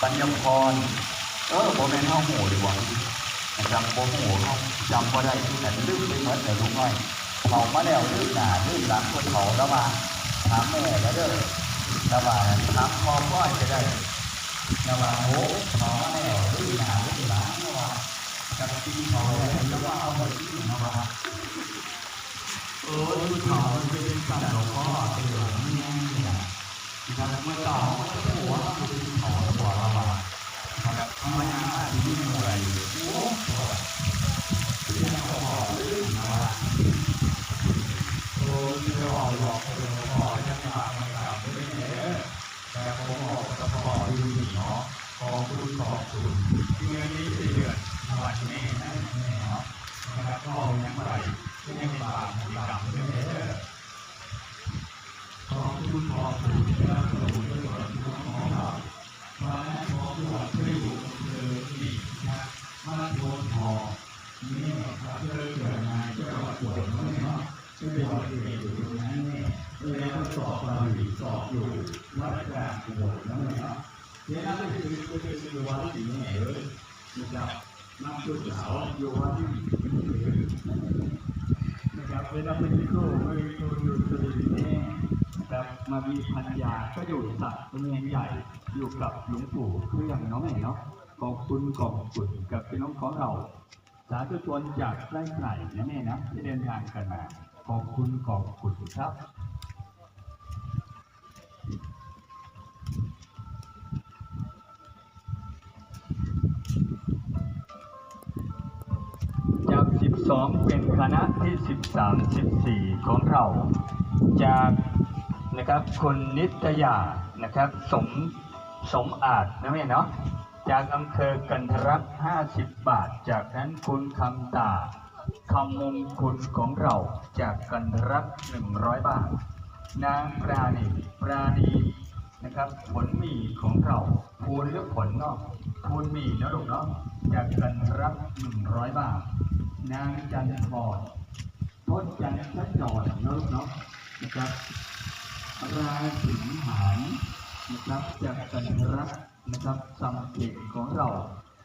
ปัญญพรเออผมเป็นเฮาหูดีกว่านะครับผมหูเขาจำก็ได้ที่ไหนลืมไปหมดแต่ลูกน้อเขามาแล้วลืมหนาลืมหลังคนเขาแล้วมาถามแม่แล้วเด้อแล้วมาถามพ่อพ่อจะได้แล้วมาโอ้เขามาแล้วลืมหนาลืมหลังแล้วมาจับกินเขาแล้วว่าเอาไปกินแล้วมาเออผู้ถอมันเป็นสัตว์หลวงพ่อเตือนไม่แน่เนี่ย ครับเมื่อต่อนก็หัวมันเป็นถอตัวเราอะนะครับทำไมอะที่นี่อะไรโอ้โหเรียกขอกเลยนะโอ้ยไม่ออกหรอกเดี๋ยวพอจะมาไม่กลับไม่ได้เนี่ยแต่ผมบอกก็พอดูดีเนาะขอคุณขอบคุณเงินนี้เดือนวันแม่นะแม่เนาะนะครับก็ยังไรก็ยังบาปมีกรรมด้วยเด้อขอบคุณขอบคุณนะครับขอบคุณด้วยขอบคุณของเรามาขอผู้ว่าช่วยอยู่เธอที่นะมาโดนหอนี่ครับเธอเกิดมาจะรอด ปวดเนาะช่วยเราเองอยู่ตรงนั้นเนี่ยแล้วก็สอบเราอยู่สอบอยู่วัดกลางปวดแล้วเนี่ยเนี่ยนั่นคือคือคือวัดที่ไหนเลยนะครับนักศึกษาอยู่วัดที่นะครับเวลาเป็นครูไม่มีครูอยู่สรีนี่นะครับมามีพันยาก็อยู่สัตว์เมืองใหญ่อยู่กับหลวงปู่เครื่องน้องเองเนาะขอบคุณขอบคุณกับพี่น้องของเรา สาธุชนจากไร่ไก่นะแม่นะที่เดินทางกันมาขอบคุณขอบคุณครับจาก 12 เป็นคณะที่ 13 14 ของเรา จากนะครับคุณนิตยานะครับ สมสมอาจนะแม่เนาะ จากอำเภอกันทรัก50 บาท จากนั้นคุณคำตาคำมงคุณของเราจากกันทรัก100 บาท นางปราณีปราณีนะครับผลหมีของเราพูนหรือผลนาะพูนหมีนะลูกเนาะจากกันรับ100บาท นางจันทร์ทศจันทร์จอดนะลูกเนาะนะครับราสิงหานนะครับจากกันรับ นะครับสัมเกตของเรา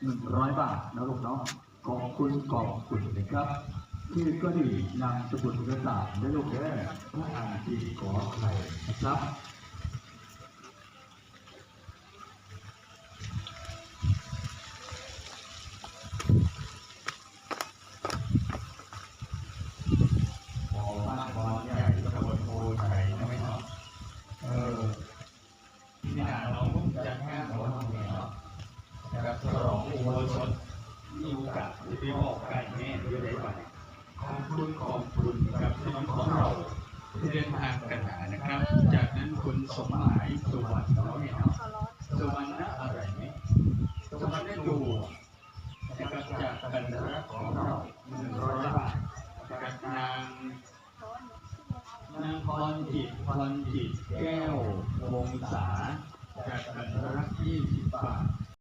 100 บาทนะลูกเนาะขอบคุณขอบคุณนะครับชื่อก็ดีนามสกุลกระสาบได้ลูกเด้อพระอ่านจีขอไข่นะครับ พอบ้านพอใหญ่ตำบลโพไทยนะไม่เนาะเออที่นี่นะเราจัดงานของเราเนี่ยเนาะนะครับฉล องอุโบสถมีโอกาสจะไปออกไก่แม่ด้วยได้ไหมขอบคุณขอบคุณกับพี่น้องของเราที่เดินทางกันมานะครับ จากนั้นคุณสมหมายสุวรรณเนาะเนี่ยเนาะสุวรรณอะไรไหมสุวรรณดูนะครับจากกันรักของเราหนึ่งร้อยบาทนะครับนางนางพรจิตพรจิตแก้ววงศาจากกันรักยี่สิบบาท